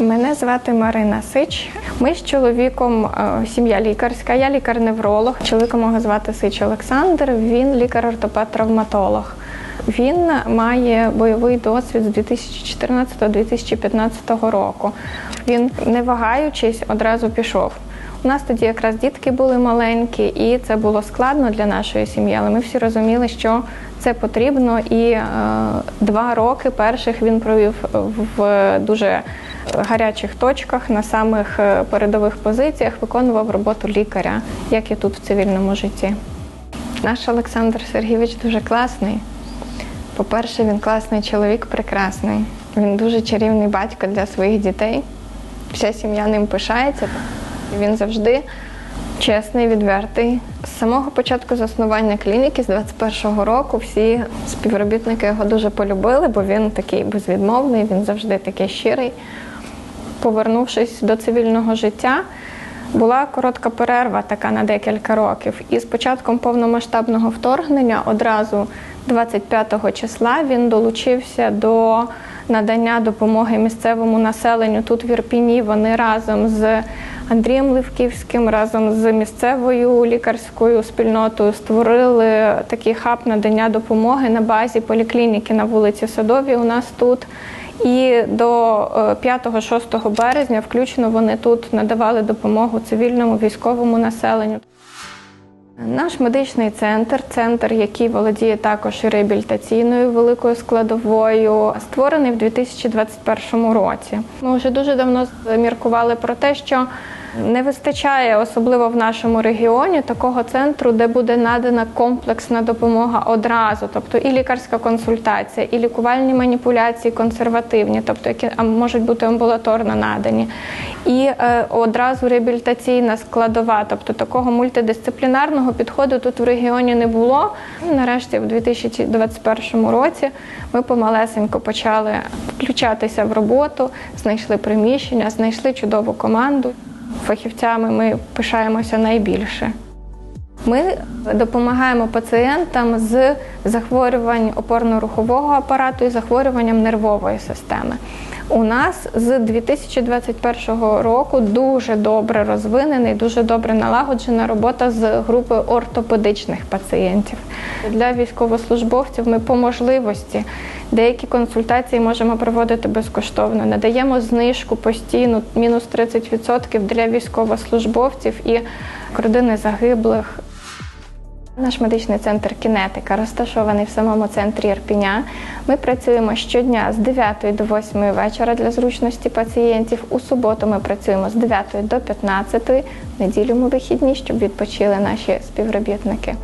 Мене звати Марина Сич. Ми з чоловіком е, сім'я лікарська. Я лікар-невролог. Чоловіка мого звати Сич Олександр. Він лікар-ортопед-травматолог. Він має бойовий досвід з 2014-2015 року. Він, не вагаючись, одразу пішов. У нас тоді якраз дітки були маленькі, і це було складно для нашої сім'ї, але ми всі розуміли, що це потрібно. І е, два роки перших він провів в дуже гарячих точках на самих е, передових позиціях, виконував роботу лікаря, як і тут в цивільному житті. Наш Олександр Сергійович дуже класний. По-перше, він класний чоловік, прекрасний. Він дуже чарівний батько для своїх дітей. Вся сім'я ним пишається. Він завжди чесний, відвертий. З самого початку заснування клініки, з 21-го року, всі співробітники його дуже полюбили, бо він такий безвідмовний, він завжди такий щирий. Повернувшись до цивільного життя, була коротка перерва така на декілька років. І з початком повномасштабного вторгнення одразу 25 числа він долучився до надання допомоги місцевому населенню тут в Ірпіні. Вони разом з Андрієм Ливківським, разом з місцевою лікарською спільнотою створили такий хаб надання допомоги на базі поліклініки на вулиці Садовій. У нас тут. І до 5-6 березня включно вони тут надавали допомогу цивільному військовому населенню. Наш медичний центр, центр, який володіє також реабілітаційною великою складовою, створений в 2021 році. Ми вже дуже давно міркували про те, що не вистачає, особливо в нашому регіоні, такого центру, де буде надана комплексна допомога одразу, тобто і лікарська консультація, і лікувальні маніпуляції консервативні, тобто які можуть бути амбулаторно надані, і е, одразу реабілітаційна складова, тобто такого мультидисциплінарного підходу тут в регіоні не було. Нарешті, в 2021 році, ми помалесенько почали включатися в роботу, знайшли приміщення, знайшли чудову команду фахівцями ми пишаємося найбільше. Ми допомагаємо пацієнтам з захворювань опорно-рухового апарату і захворюванням нервової системи. У нас з 2021 року дуже добре розвинена і дуже добре налагоджена робота з групою ортопедичних пацієнтів. Для військовослужбовців ми по можливості деякі консультації можемо проводити безкоштовно. Надаємо знижку постійну, мінус 30% для військовослужбовців і родини загиблих. Наш медичний центр Кінетика розташований в самому центрі Ірпіня. Ми працюємо щодня з 9 до 8 вечора для зручності пацієнтів. У суботу ми працюємо з 9 до 15, неділю ми вихідні, щоб відпочили наші співробітники.